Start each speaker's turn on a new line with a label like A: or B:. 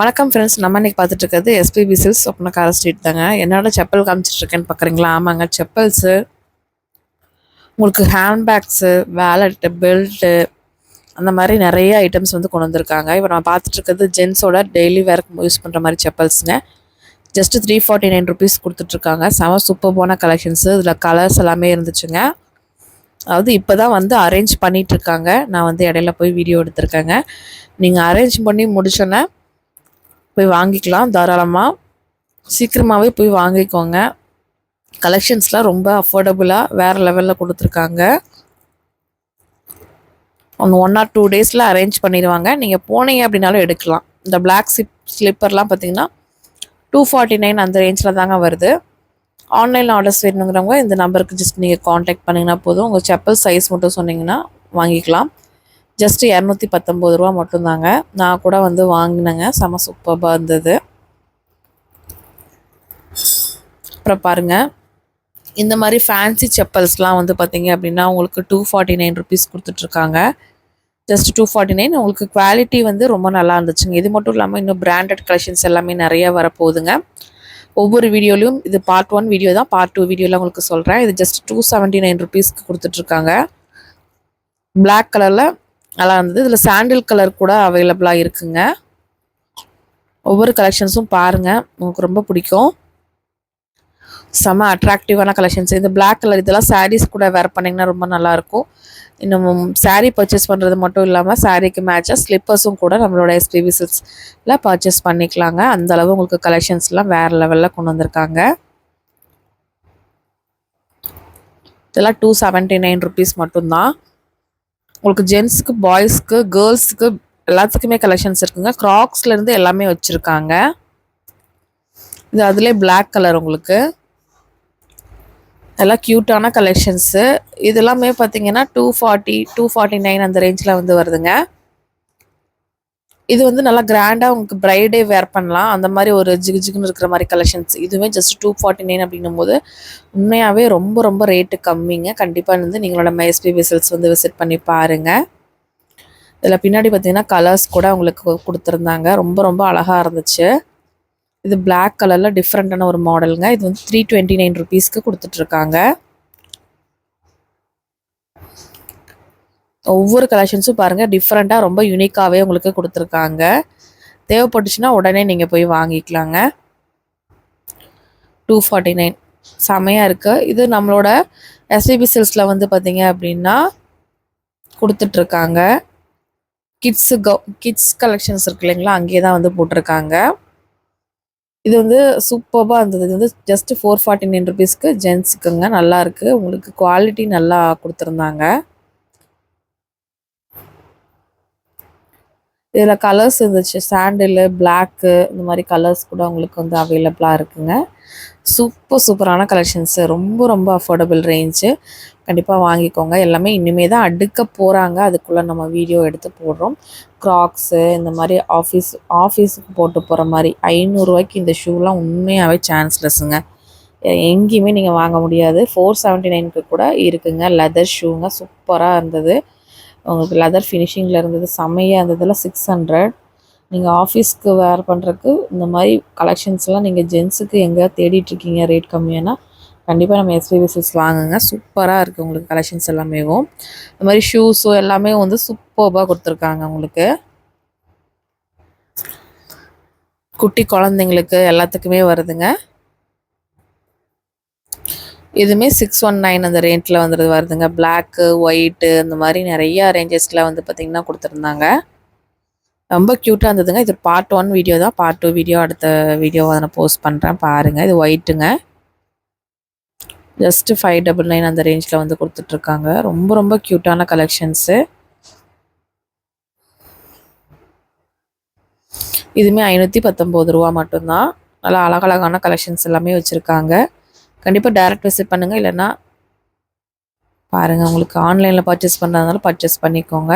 A: வணக்கம் ஃப்ரெண்ட்ஸ் நம்ம இன்னைக்கு பார்த்துட்டு இருக்கிறது எஸ்பிபி சில்ஸ் ஒப்பனக்கார ஸ்ட்ரீட் தாங்க. என்னோட செப்பல் காமிச்சிட்ருக்கேன்னு பார்க்குறீங்களா ஆமாங்க செப்பல்ஸு. உங்களுக்கு ஹேண்ட்பேக்ஸு வேலெட்டு பெல்ட்டு அந்த மாதிரி நிறைய ஐட்டம்ஸ் வந்து கொண்டு வந்திருக்காங்க. இப்போ நம்ம பார்த்துட்டு இருக்கிறது ஜென்ஸோட டெய்லி வேர்க்கு யூஸ் பண்ணுற மாதிரி செப்பல்ஸுங்க. Just three forty nine rupees கொடுத்துட்ருக்காங்க செம சூப்பர் போன கலெக்ஷன்ஸு இதில் கலர்ஸ் எல்லாமே இருந்துச்சுங்க. அதாவது இப்போ தான் வந்து அரேஞ்ச் பண்ணிகிட்ருக்காங்க நான் வந்து இடையில போய் வீடியோ எடுத்திருக்கேங்க. நீங்கள் அரேஞ்ச் பண்ணி முடிச்சோன்னே போய் வாங்கிக்கலாம் தாராளமாக சீக்கிரமாகவே போய் வாங்கிக்கோங்க. கலெக்ஷன்ஸ்லாம் ரொம்ப அஃபோர்டபுளாக வேறு லெவலில் கொடுத்துருக்காங்க. ஒன்று ஒன் ஆர் டூ டேஸில் அரேஞ்ச் பண்ணிடுவாங்க. நீங்கள் போனீங்க அப்படின்னாலும் எடுக்கலாம். இந்த பிளாக் சிப் ஸ்லிப்பர்லாம் பார்த்தீங்கன்னா டூ ஃபார்ட்டி நைன் அந்த ரேஞ்சில் தாங்க வருது. ஆன்லைனில் ஆர்டர்ஸ் வேணுங்கிறவங்க இந்த நம்பருக்கு ஜஸ்ட் நீங்கள் காண்டாக்ட் பண்ணிங்கன்னா போதும். உங்கள் செப்பல் சைஸ் மட்டும் சொன்னீங்கன்னா வாங்கிக்கலாம். ஜஸ்ட் இரநூத்தி பத்தொம்போது ரூபா மட்டும்தாங்க. நான் கூட வந்து வாங்கினேங்க. செம சூப்பராக இருந்தது. அப்புறம் பாருங்கள் இந்த மாதிரி ஃபேன்சி செப்பல்ஸ்லாம் வந்து பார்த்தீங்க அப்படின்னா உங்களுக்கு டூ ஃபார்ட்டி நைன் ருபீஸ் கொடுத்துட்ருக்காங்க. ஜஸ்ட் டூ ஃபார்ட்டி நைன் உங்களுக்கு குவாலிட்டி வந்து ரொம்ப நல்லா இருந்துச்சுங்க. இது மட்டும் இல்லாமல் இன்னும் பிராண்டட் கலெக்ஷன்ஸ் எல்லாமே நிறைய வரப்போகுதுங்க. ஒவ்வொரு வீடியோலையும் இது பார்ட் ஒன் வீடியோ தான் பார்ட் டூ வீடியோவில் உங்களுக்கு சொல்கிறேன் இது ஜஸ்ட் டூ செவன்ட்டி நைன் ருபீஸ்க்கு கொடுத்துட்ருக்காங்க. பிளாக் கலரில் நல்லா இருந்தது. இதில் சாண்டில் கலர் கூட அவைலபிளாக இருக்குங்க. ஒவ்வொரு கலெக்ஷன்ஸும் பாருங்கள் உங்களுக்கு ரொம்ப பிடிக்கும். செம அட்ராக்டிவான கலெக்ஷன்ஸ் இந்த பிளாக் கலர் இதெல்லாம் சாரீஸ் கூட வேர் பண்ணிங்கன்னா ரொம்ப நல்லாயிருக்கும் இன்னும் சாரீ பர்ச்சேஸ் பண்ணுறது மட்டும் இல்லாமல் சாரீக்கு மேட்சாக ஸ்லிப்பர்ஸும் கூட நம்மளோட எஸ்பிபி சில்ஸில் பர்ச்சேஸ் பண்ணிக்கலாங்க. அந்த அளவு உங்களுக்கு கலெக்ஷன்ஸ்லாம் வேறு லெவலில் கொண்டு வந்திருக்காங்க. இதெல்லாம் டூ செவன்ட்டி நைன் ருபீஸ் மட்டும்தான். உங்களுக்கு ஜென்ஸுக்கு பாய்ஸ்க்கு கேர்ள்ஸுக்கு எல்லாத்துக்குமே கலெக்ஷன்ஸ் இருக்குங்க. க்ராக்ஸ்லேருந்து எல்லாமே வச்சுருக்காங்க. இது அதுலேயே பிளாக் கலர் உங்களுக்கு. எல்லாம் க்யூட்டான கலெக்ஷன்ஸு இதெல்லாமே பார்த்தீங்கன்னா two forty two forty nine அந்த ரேஞ்சில் வந்து வருதுங்க. இது வந்து நல்லா கிராண்டாக உங்களுக்கு ப்ரைடே வேர் பண்ணலாம். அந்த மாதிரி ஒரு ஜிகு ஜிகுன்னு இருக்கிற மாதிரி கலெக்ஷன்ஸ் இதுவே ஜஸ்ட் டூ ஃபார்ட்டி நைன் அப்படின்னும் போது உண்மையாகவே ரொம்ப ரொம்ப ரேட்டு கம்மிங்க. கண்டிப்பாக வந்து நீங்களோட மைஎஸ்பி விசில்ஸ் வந்து விசிட் பண்ணி பாருங்கள் இதில் பின்னாடி பார்த்தீங்கன்னா கலர்ஸ் கூட உங்களுக்கு கொடுத்துருந்தாங்க. ரொம்ப ரொம்ப அழகாக இருந்துச்சு. இது பிளாக் கலரில் டிஃப்ரெண்ட்டான ஒரு மாடலுங்க இது வந்து த்ரீ டுவெண்ட்டி நைன் ருபீஸ்க்கு கொடுத்துட்ருக்காங்க ஒவ்வொரு கலெக்ஷன்ஸும் பாருங்கள் டிஃப்ரெண்ட்டாக ரொம்ப யூனிக்காகவே உங்களுக்கு கொடுத்துருக்காங்க. தேவைப்பட்டுச்சுன்னா உடனே நீங்கள் போய் வாங்கிக்கலாங்க. டூ ஃபார்ட்டி நைன் செமையாக இருக்குது இது நம்மளோட எஸ்பிபி சில்ஸில் வந்து பார்த்தீங்க அப்படின்னா கொடுத்துட்ருக்காங்க. கிட்ஸு கவு கிட்ஸ் கலெக்ஷன்ஸ் இருக்கு இல்லைங்களா அங்கேயே தான் வந்து போட்டிருக்காங்க. இது வந்து சூப்பராக இருந்தது. இது வந்து ஜஸ்ட் ஃபோர் ஃபார்ட்டி நைன் ருபீஸ்க்கு ஜென்ஸுக்குங்க நல்லாயிருக்கு உங்களுக்கு குவாலிட்டி நல்லா கொடுத்துருந்தாங்க. இதில் கலர்ஸ் இருந்துச்சு. சாண்டிலு பிளாக்கு இந்த மாதிரி கலர்ஸ் கூட உங்களுக்கு வந்து அவைலபிளாக இருக்குங்க. சூப்பர் சூப்பரான கலெக்ஷன்ஸு ரொம்ப ரொம்ப அஃபோர்டபுள் ரேஞ்சு கண்டிப்பாக வாங்கிக்கோங்க. எல்லாமே இனிமே தான் அடுக்க போகிறாங்க அதுக்குள்ளே நம்ம வீடியோ எடுத்து போடுறோம். க்ராக்ஸு இந்த மாதிரி ஆஃபீஸ் ஆஃபீஸுக்கு போட்டு போகிற மாதிரி ஐநூறுரூவாய்க்கு இந்த ஷூலாம் உண்மையாகவே சான்ஸ்லெஸ்ஸுங்க எங்கேயுமே நீங்கள் வாங்க முடியாது. ஃபோர் செவன்ட்டி நைனுக்கு கூட இருக்குங்க. லெதர் ஷூங்க சூப்பராக இருந்தது. உங்களுக்கு லெதர் ஃபினிஷிங்கில் இருந்தது செம்மையாக இருந்ததில் சிக்ஸ் ஹண்ட்ரட் நீங்கள் ஆஃபீஸ்க்கு வேர் பண்ணுறதுக்கு இந்த மாதிரி கலெக்ஷன்ஸ்லாம் நீங்கள் ஜென்ஸுக்கு எங்கே தேடிட்டுருக்கீங்க ரேட் கம்மியானா கண்டிப்பாக நம்ம எஸ்பிபி சில்ஸ் வாங்குங்க. சூப்பராக இருக்குது உங்களுக்கு கலெக்ஷன்ஸ் எல்லாமேவும் இந்த மாதிரி ஷூஸும் எல்லாமே வந்து சூப்பராக கொடுத்துருக்காங்க உங்களுக்கு. குட்டி குழந்தைங்களுக்கு எல்லாத்துக்குமே வருதுங்க. இதுவுமே சிக்ஸ் ஒன் நைன் அந்த ரேஞ்சில் வந்துடுது வருதுங்க. பிளாக்கு ஒயிட்டு இந்த மாதிரி நிறைய ரேஞ்சஸில் வந்து பார்த்திங்கன்னா கொடுத்துருந்தாங்க. ரொம்ப க்யூட்டாக இருந்ததுங்க. இது பார்ட் ஒன் வீடியோ தான். பார்ட் டூ வீடியோ அடுத்த வீடியோ அதை நான் போஸ்ட் பண்ணுறேன் பாருங்கள் இது ஒயிட்டுங்க ஜஸ்ட்டு ஃபைவ் டபுள் நைன் அந்த ரேஞ்சில் வந்து கொடுத்துட்ருக்காங்க. ரொம்ப ரொம்ப க்யூட்டான கலெக்ஷன்ஸு இதுவுமே ஐநூற்றி பத்தொம்போது ரூபா மட்டும்தான். நல்லா அழகழகான கலெக்ஷன்ஸ் எல்லாமே வச்சுருக்காங்க. கண்டிப்பாக டேரக்ட் விசிட் பண்ணுங்கள் இல்லைன்னா பாருங்கள் உங்களுக்கு ஆன்லைனில் பர்ச்சேஸ் பண்ணுறதுனால பர்ச்சேஸ் பண்ணிக்கோங்க.